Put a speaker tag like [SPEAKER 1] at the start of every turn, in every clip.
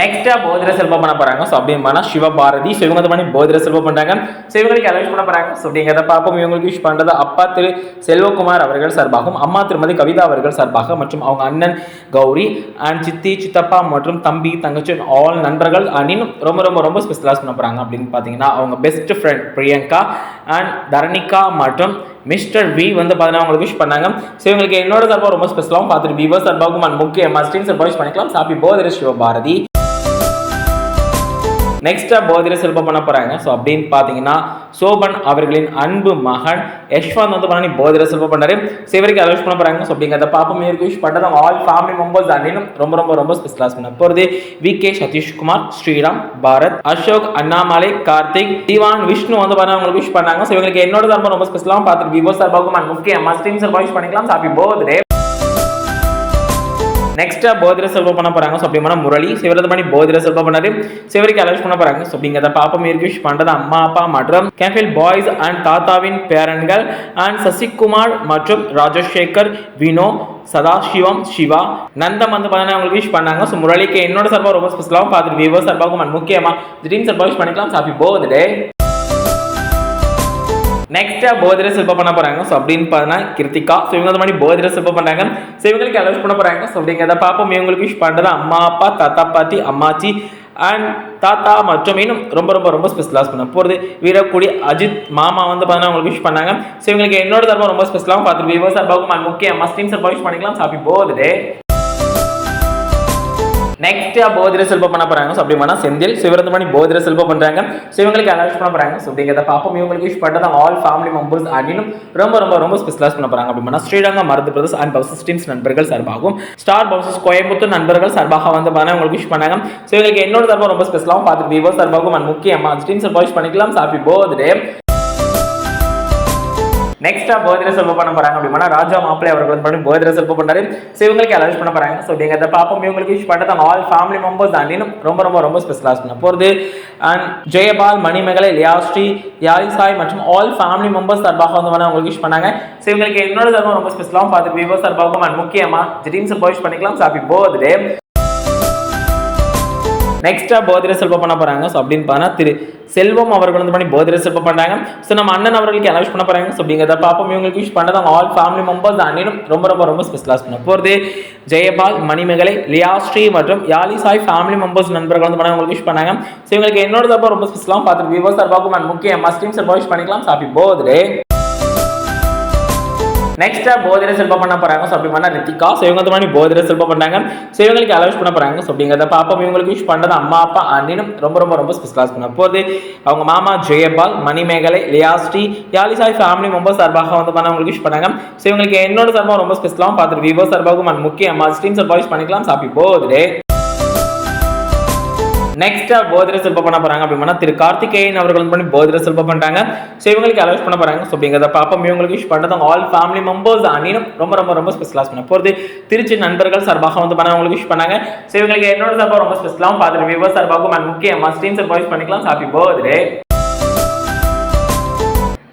[SPEAKER 1] நெக்ஸ்டா போதிர செல்வம் பண்ண போறாங்க. ஸோ அப்படின்னு பண்ணா சிவபாரதி ஸோ இவங்க பண்ணி போதிர செல்வம் பண்றாங்க. ஸோ இவங்களுக்கு அலோஸ் பண்ண போறாங்க? ஸோ அப்படிங்கிறத பார்ப்போம். இவங்களுக்கு விஷ் பண்றது அப்பா திரு செல்வகுமார் அவர்கள் சார்பாகவும் அம்மா திருமதி கவிதா அவர்கள் சார்பாக மற்றும் அவங்க அண்ணன் கௌரி அண்ட் சித்தி சித்தப்பா மற்றும் தம்பி தங்கச்சி ஆல் நண்பர்கள் அண்ட் ரொம்ப ரொம்ப ரொம்ப ஸ்பெஷலாக பண்ண போறாங்க அப்படின்னு பார்த்தீங்கன்னா அவங்க best friend Priyanka and Dharanika மற்றும் மிஸ்டர் வி வந்து பார்த்தீங்கன்னா அவங்களுக்கு விஷ் பண்ணாங்க. ஸோ இவங்களுக்கு என்னோட சார்பாக ரொம்ப ஸ்பெஷலாகவும் பார்த்துட்டு விவோ சார்பாகவும் அண்ட் முக்கிய மஸ்டின் சார்பாக விஷ் பண்ணிக்கலாம். சாப்பி போதர் சிவபாரதி நெக்ஸ்ட்டாக போதிர செல்வம் பண்ண போகிறாங்க ஸோ அப்படின்னு பார்த்தீங்கன்னா சோபன் அவர்களின் அன்பு மகன் யஷ்வந்த் வந்து பண்ணி போதிர செல்வம் பண்ணாரு சிவருக்கு இவருக்கு அலோஸ் பண்ண போகிறாங்க ஸோ அப்படிங்கிறத பாப்போம் இவருக்கு விஷ் பண்ணுறது ஆல் ஃபேமிலி மெம்பர்ஸ் அண்ணினும் ரொம்ப ரொம்ப ரொம்ப ஸ்பெஷலாக பண்ண போகிறது வி கே சதீஷ்குமார் ஸ்ரீராம் பாரத் அசோக் அண்ணாமலை கார்த்திக் திவான் விஷ்ணு வந்து பண்ண அவங்களுக்கு விஷ் பண்ணாங்க. ஸோ இவங்களுக்கு என்னோட சார்பாக ரொம்ப ஸ்பெஷலாக பார்த்துட்டு விவோ சார்பாகவும் அண்ட் முக்கியமாக ஸ்ட்ரீம் சார்பாக விஷ் பண்ணிக்கலாம். ஹாப்பி பர்த்டே நெக்ஸ்ட்டாக போதிர செல்வம் பண்ண போகிறாங்க ஸோ அப்படி முரளி சிவரது பண்ணி போதிர செல்வம் பண்ணாரு. சிவருக்கு அலோஸ் பண்ண போகிறாங்க ஸோ அப்படிங்கிறத பாப்பம் விஷ் பண்ணுறது அம்மா அப்பா மற்றும் கேஃபில் பாய்ஸ் அண்ட் தாத்தாவின் பேரன்கள் அண்ட் சசிகுமார் மற்றும் ராஜசேகர் வினோ சதாசிவம் சிவா நந்தம் வந்து பார்த்தீங்கன்னா அவங்களுக்கு விஷ் பண்ணாங்க. ஸோ முரளிக்கு என்னோட சார்பாக ரொம்ப ஸ்பெஷலாகவும் பார்த்துட்டு விவோ சார்பாகவும் and முக்கியமாக ட்ரீம் சார்பாக விஷ் பண்ணிக்கலாம். சாப்பி போகுது நெக்ஸ்ட்டாக போதிரை சிற்பம் பண்ண போகிறாங்க ஸோ அப்படின்னு பார்த்தீங்கன்னா கிருத்திகா. ஸோ இவங்க அந்த மாதிரி போதிரை சிற்பம் பண்ணுறாங்க ஸோ இவங்களுக்கு அலோஸ் பண்ண போகிறாங்க ஸோ அப்படிங்கிறத பார்ப்போம்? இவங்களுக்கு விஷ் பண்ணுறது அம்மா அப்பா தாத்தா பாட்டி அம்மாச்சி அண்ட் தாத்தா மற்றும் இன்னும் ரொம்ப ரொம்ப ரொம்ப ஸ்பெஷலாக பண்ண போகிறது வீரக்குடி அஜித் மாமா வந்து பார்த்தீங்கன்னா அவங்களுக்கு விஷ் பண்ணாங்க. ஸோ இவங்களுக்கு என்னோட தரப்பா ரொம்ப ஸ்பெஷலாகவும் பார்த்துட்டு விவோ சார்பாகவும் and முக்கிய மஸ்டீம் சார் விஷ் பண்ணிக்கலாம். சாப்பி போகுது நெக்ஸ்ட் போதிர செல்வம் பண்ண போறாங்க. ஸோ அப்படி செந்தில் சிவரந்தமணி போதிர செல்வம் பண்றாங்க. ஸோ இவங்களுக்கு அலோஸ் பண்ண போறாங்க. ஸோ அப்படிங்கிறத பாப்போம் இவங்களுக்கு விஷ் பண்ணுறது ஆல் ஃபேமிலி மெம்பர்ஸ் அண்ணினும் ரொம்ப ரொம்ப ரொம்ப ஸ்பெஷலாக பண்ண போறாங்க. அப்படி ஸ்ரீரங்கம் மருந்து பிரதர்ஸ் அண்ட் பவுசஸ் டீம்ஸ் நண்பர்கள் சார்பாகவும் ஸ்டார் பவுசஸ் கோயம்புத்தூர் நண்பர்கள் சார்பாக வந்து பண்ண உங்களுக்கு விஷ் பண்ணாங்க. ஸோ இவங்களுக்கு என்னோட சார்பாக ரொம்ப ஸ்பெஷலாகவும் பார்த்துட்டு விவோ சார்பாகவும் அண்ட் முக்கியமாக டீம் சார்பாக விஷ் பண்ணிக்கலாம். ஹாப்பி போதே நெக்ஸ்டா போதிர செல்வம் பண்ண போறாங்க அப்படின்னா ராஜா மாப்பிள்ளை அவர்கள் வந்து பண்ணி போதிர செல்வம் பண்ணாரு ஸோ இவங்களுக்கு அலோஸ் பண்ண போறாங்க. ஸோ நீங்கள் அதை பார்ப்போம். இவங்களுக்கு விஷ் பண்ணுறது ஆல் ஃபேமிலி மெம்பர்ஸ் அண்டினும் ரொம்ப ரொம்ப ரொம்ப ஸ்பெஷலாக பண்ண போகிறது அண்ட் ஜெயபால் மணிமேகலை லியாஸ்ரீ யாரிசாய் மற்றும் ஆல் ஃபேமிலி மெம்பர்ஸ் சார்பாக வந்து வேணா அவங்களுக்கு விஷ் பண்ணாங்க. ஸோ இவங்களுக்கு என்னோட சார்பாக ரொம்ப ஸ்பெஷலாகவும் பார்த்து விவோ சார்பாகவும் அண்ட் முக்கியமாக ட்ரீம்ஸ் போய் பண்ணிக்கலாம். ஹாப்பி போர்த்டே நெக்ஸ்ட்டாக போதிர செல்வம் பண்ண போகிறாங்க ஸோ அப்படின்னு பார்த்தா திரு செல்வம் அவர்கள் வந்து பண்ணி போதிர செல்வம் பண்ணுறாங்க ஸோ நம்ம அண்ணன் அவர்களுக்கு அலோஸ் பண்ண போகிறாங்க ஸோ அப்படிங்கிறத பாப்போம் இவங்களுக்கு விஷ் பண்ணது அவங்க ஆல் ஃபேமிலி மெம்பர்ஸ் அண்ணனும் ரொம்ப ரொம்ப ரொம்ப ஸ்பெஷலாக பண்ண போகிறது ஜெயபால் மணிமேகலை லியாஸ்ரீ மற்றும் யாலி சாய் ஃபேமிலி மெம்பர்ஸ் நண்பர்கள் வந்து பண்ண உங்களுக்கு விஷ் பண்ணாங்க. ஸோ இவங்களுக்கு என்னோட சார்பாக ரொம்ப ஸ்பெஷலாக பார்த்துட்டு விவோ சார்பாகவும் அண்ட் முக்கிய மஸ்டீம் சார்பாக விஷ் பண்ணிக்கலாம். சாப்பி போதே நெக்ஸ்ட்டாக போதிர செல்பம் பண்ண போகிறாங்க ஸோ அப்படி பண்ணால் ரித்திகா. ஸோ இவங்க மாதிரி போதிர செல்பம் பண்ணாங்க. ஸோ இவங்களுக்கு அலோஸ் பண்ண போகிறாங்க ஸோ அப்படிங்கிறத பாப்பா இவங்களுக்கு விஷ் பண்ணுறது அம்மா அப்பா அண்ணினும் ரொம்ப ரொம்ப ரொம்ப ஸ்பெஷலாக பண்ண போகுது. அவங்க மாமா ஜெயபால் மணிமேகலை லியாஸ்ரீ யாலிசாய் ஃபேமிலி மெம்பர்ஸ் சார்பாக வந்து பண்ண அவங்களுக்கு விஷ் பண்ணாங்க. ஸோ இவங்களுக்கு என்னோட சார்பாக ரொம்ப ஸ்பெஷலாகவும் பார்த்துட்டு விவோ சார்பாகவும் and முக்கிய அம்மா ஸ்ட்ரீம் சார்பாக விஷ் பண்ணிக்கலாம் சாப்பி போர்த்டே நெக்ஸ்டா போதிர சிற்பம் பண்ண போறாங்க அப்படின்னா திரு கார்த்திகேயன் அவர்கள் வந்து பண்ணி போதிர சிற்பம் பண்றாங்க ஸோ இவங்களுக்கு அலோஸ் பண்ண போறாங்க. ஸோ அப்படிங்கிறத பாப்போம் இவங்களுக்கு விஷ் பண்ணுறது ஆல் ஃபேமிலி மெம்பர்ஸ் அணினும் ரொம்ப ரொம்ப ரொம்ப ஸ்பெஷலாக பண்ண போகிறது திருச்சி நண்பர்கள் சார்பாக வந்து பண்ண அவங்களுக்கு விஷ் பண்ணாங்க. ஸோ இவங்களுக்கு என்னோட சார்பாக ரொம்ப ஸ்பெஷலாகவும் பார்த்துட்டு விவோ சார்பாகவும் முக்கியமாக ஸ்ட்ரீம் சார்பாக விஷ் பண்ணிக்கலாம். ஹாப்பி போர்த்டே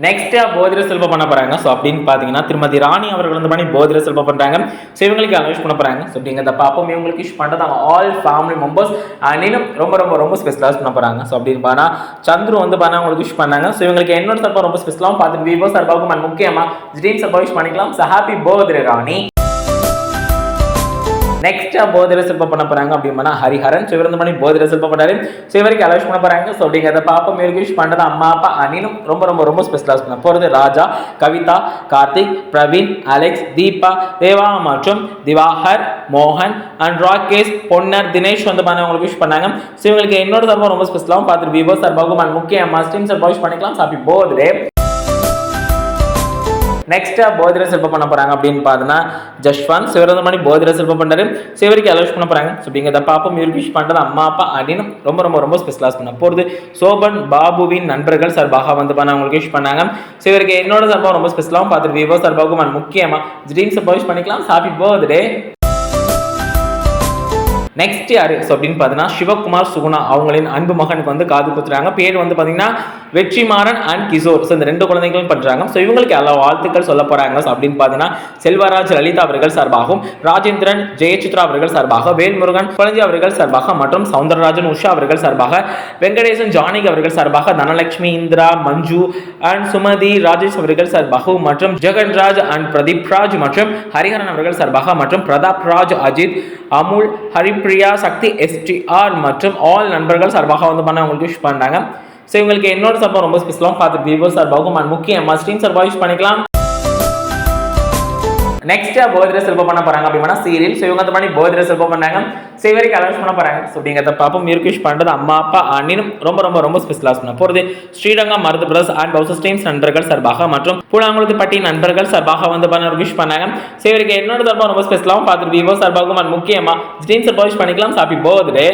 [SPEAKER 1] நெக்ஸ்ட்டாக போதிர செல்வம் பண்ண போகிறாங்க ஸோ அப்படின்னு பார்த்தீங்கன்னா திருமதி ராணி அவர்கள் வந்து பண்ணி போதிர செல்வம் பண்ணுறாங்க ஸோ இவங்களுக்கு அலோஸ் பண்ண போகிறாங்க ஸோ அப்படிங்கிறத பாப்போம் இவங்களுக்கு விஷ் பண்ணுறது அவங்க ஆல் ஃபேமிலி மெம்பர்ஸ் அண்ணினும் ரொம்ப ரொம்ப ரொம்ப ஸ்பெஷலாக பண்ண போகிறாங்க ஸோ அப்படின்னு பார்த்தா சந்துரு வந்து பண்ண அவங்களுக்கு விஷ் பண்ணாங்க. ஸோ இவங்களுக்கு என்னோட சார்பாக ரொம்ப ஸ்பெஷலாகவும் பார்த்துட்டு விவோ சார்பாகவும் முக்கியமாக ட்ரீம் சார்பாக விஷ் பண்ணிக்கலாம். ஸோ ஹாப்பி போதிர ராணி. நெக்ஸ்ட்டாக போதிர சிற்பம் பண்ண போகிறாங்க அப்படின்னா ஹரிஹரன் சிவரந்து மணி போதிர சிற்பம் பண்ணாரு ஸோ அலோஷ் பண்ண போகிறாங்க ஸோ அப்படிங்கிறத பாப்பா இவருக்கு விஷ் அம்மா அப்பா அனிலும் ரொம்ப ரொம்ப ரொம்ப ஸ்பெஷலாக பண்ண போகிறது ராஜா கவிதா கார்த்திக் பிரவீன் அலெக்ஸ் தீபா தேவா மற்றும் திவாகர் மோகன் அண்ட் ராகேஷ் பொன்னர் தினேஷ் வந்து பண்ணவங்களுக்கு விஷ் பண்ணாங்க. ஸோ இவங்களுக்கு என்னோட சார்பாக ரொம்ப ஸ்பெஷலாகவும் பார்த்துட்டு விவோ சார்பாகவும் and முக்கிய மஸ்டின் சார்பாக விஷ் பண்ணிக்கலாம். சாப்பி போதே நெக்ஸ்ட்டாக போதிர சிற்பம் பண்ண போகிறாங்க அப்படின்னு பார்த்தோன்னா ஜஷ்வான் சிவரதமணி போதிர சிற்பம் பண்ணுறாரு சிவருக்கு அலோஸ் பண்ண போகிறாங்க ஸோ அப்படிங்கிறத பாப்பம். இவருக்கு விஷ் பண்ணுறது அம்மா அப்பா அப்படின்னு ரொம்ப ரொம்ப ரொம்ப ஸ்பெஷலாக பண்ண போகிறது சோபன் பாபுவின் நண்பர்கள் சார்பாக வந்து பண்ண அவங்களுக்கு விஷ் பண்ணாங்க. சிவருக்கு என்னோட சார்பாக ரொம்ப ஸ்பெஷலாகவும் பார்த்துட்டு விவோ சார்பாகவும் முக்கியமாக ட்ரீம்ஸை பவிஷ் பண்ணிக்கலாம். ஹாப்பி பர்த்டே நெக்ஸ்ட் யார்? ஸோ அப்படின்னு பார்த்தீங்கன்னா சிவகுமார் சுகுணா அவங்களின் அன்பு மகனுக்கு வந்து காது குத்துறாங்க. பேர் வந்து பார்த்தீங்கன்னா வெற்றிமாறன் அண்ட் கிஷோர். ஸோ இந்த ரெண்டு குழந்தைகளும் பண்ணுறாங்க ஸோ இவங்களுக்கு எல்லா வாழ்த்துக்கள் சொல்ல போகிறாங்க அப்படின்னு பார்த்தீங்கன்னா செல்வராஜ் லலிதா அவர்கள் சார்பாகவும் ராஜேந்திரன் ஜெயசித்ரா அவர்கள் சார்பாக வேல்முருகன் குழந்தை அவர்கள் சார்பாக மற்றும் சவுந்தரராஜன் உஷா அவர்கள் சார்பாக வெங்கடேசன் ஜானகி அவர்கள் சார்பாக தனலட்சுமி இந்திரா மஞ்சு அண்ட் சுமதி ராஜேஷ் அவர்கள் சார்பாக மற்றும் ஜெகன்ராஜ் அண்ட் பிரதீப் ராஜ் மற்றும் ஹரிஹரன் அவர்கள் சார்பாக மற்றும் பிரதாப் ராஜ் அஜித் அமுல் பிரியா சக்தி எஸ்டிஆர் மற்றும் ஆல் நண்பர்கள் சார்பாக வந்து பண்ண உங்களுக்கு விஷ் பண்ணாங்க ஸோ இவங்களுக்கு என்னோட சார்பாக ரொம்ப ஸ்பெஷலாக பார்த்து வியூவர் சார்பாகவும் அண்ட் முக்கியமாக ஸ்ட்ரீம் சார்பாக யூஸ் பண்ணிக்கலாம். நெக்ஸ்ட் பர்த்டே செல்பம் பண்ண போறாங்க அப்படின்னா சீரியல் ஸோ இவங்க அந்த மாதிரி பர்த்டே செல்பம் பண்ணாங்க. ஸோ வரைக்கும் அலௌன்ஸ் பண்ண போறாங்க. ஸோ அப்படிங்கிறத பார்ப்போம். இருக்கு பண்ணுறது அம்மா அப்பா அண்ணினும் ரொம்ப ரொம்ப ரொம்ப ஸ்பெஷலாக பண்ண போகிறது ஸ்ரீரங்கம் மருது பிரதர்ஸ் அண்ட் பவுசஸ் டீம்ஸ் நண்பர்கள் சார்பாக மற்றும் பூலாங்குளத்து பட்டி நண்பர்கள் சார்பாக வந்து பண்ண விஷ் பண்ணாங்க. சிவரிக்கு என்னோட சார்பாக ரொம்ப ஸ்பெஷலாகவும் பார்த்துட்டு விவோ சார்பாகவும் and முக்கியமாக டீம் சார்பாக விஷ் பண்ணிக்கலாம். Happy birthday